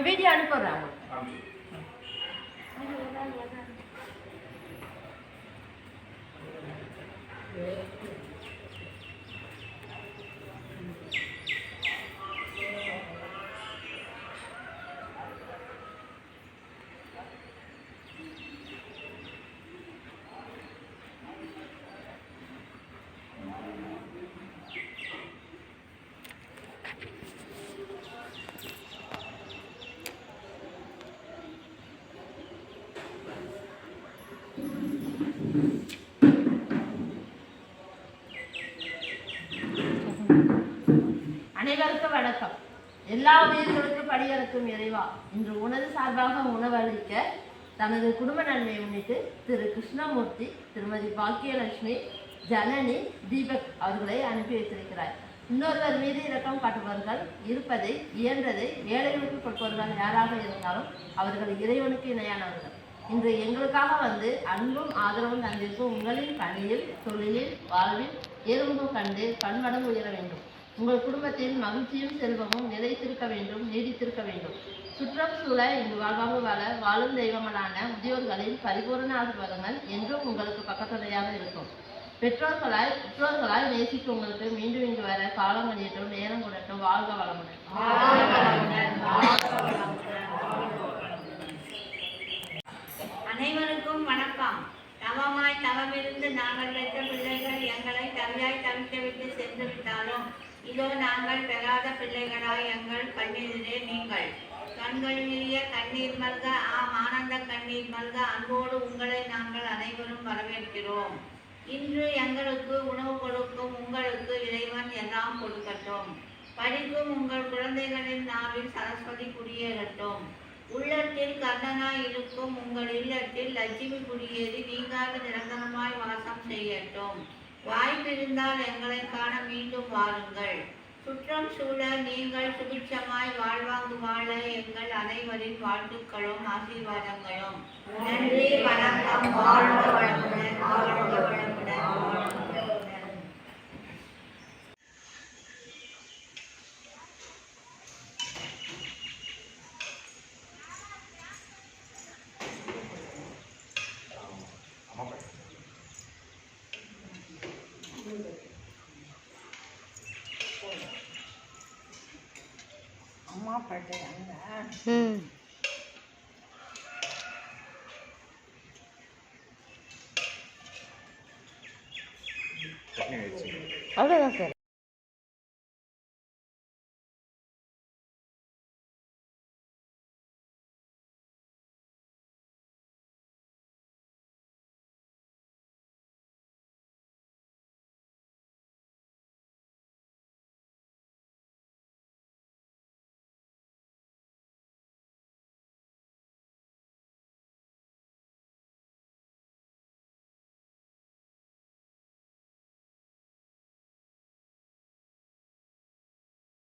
Video ઉપર આવો அனைவருக்கும் வணக்கம். எல்லா உயிர்களுக்கும் படியறுக்கும் இறைவா. இன்று உணவு சார்பாக உணவளிக்க தனது குடும்ப நன்மையை முன்னிட்டு திரு கிருஷ்ணமூர்த்தி திருமதி பாக்கியலட்சுமி ஜனனி தீபக் அவர்களை அனுப்பி வைத்திருக்கிறார். இன்னொருவர் மீது இரக்கம் காட்டுபவர்கள் இருப்பதை இயன்றதை ஏழைகளுக்கு கொடுப்பவர்கள் யாராக இருந்தாலும் அவர்கள் இறைவனுக்கு இணையானவர்கள். இன்று எங்களுக்காக வந்து அன்பும் ஆதரவும் தந்திருக்கும் உங்களின் பணியில் தொழிலில் வாழ்வில் எறும்பும் கண்டு பன்மடங்கு உயர வேண்டும். உங்கள் குடும்பத்தில் மகிழ்ச்சியும் செல்வமும் நிலைத்திருக்க வேண்டும் நீடித்திருக்க வேண்டும். சுற்றம் சூழ இங்கு வாழ்வாக வாழ வாழும் தெய்வங்களான முதியோர்களின் பரிபூரண ஆசிர்வாதங்கள் என்றும் உங்களுக்கு பக்கத்துடையாக இருக்கும். பெற்றோர்களாய் பெற்றோர்களாய் நேசிக்கும் உங்களுக்கு மீண்டும் இங்கு வர காலம் கழியட்டும் நேரம் கூடட்டும் வாழ்க வளமுடன் அனைவருக்கும் வணக்கம் தவமாய் தவமிருந்து நாங்கள் பெற்ற பிள்ளைகள் எங்களை தவியாய் தவிக்க விட்டு சென்று விட்டாலும் இதோ நாங்கள் பெறாத பிள்ளைகளாய் எங்கள் கண்ணீரிலே நீங்கள். கண்களிலேயே கண்ணீர் மல்க ஆம் ஆனந்த கண்ணீர் மல்க அன்போடு உங்களை நாங்கள் அனைவரும் வரவேற்கிறோம். இன்று எங்களுக்கு உணவு கொடுக்கும் உங்களுக்கு இறைவன் எல்லாம் கொடுக்கட்டும். படிக்கும் உங்கள் குழந்தைகளின் நாவில் சரஸ்வதி குடியேறட்டும். உள்ளத்தில் கண்ணனாய் இருக்கும் உங்கள் இல்லத்தில் லட்சுமி குடியேறி நீங்காத நிரந்தரமாய் வாசம் செய்யட்டும். வாய்ப்பிருந்தால் எங்களை காண மீண்டும் வாருங்கள். சுற்றம் சூழ நீங்கள் சுபிட்சமாய் வாழ்வாங்கு வாழ எங்கள் அனைவரின் வாழ்த்துக்களும் ஆசீர்வாதங்களும். நன்றி வணக்கம். வாழ்க வளமுடன் வாழ்க வளமுடன். அம்மா சட்னி வச்சு. அவ்வளோதான் சார்.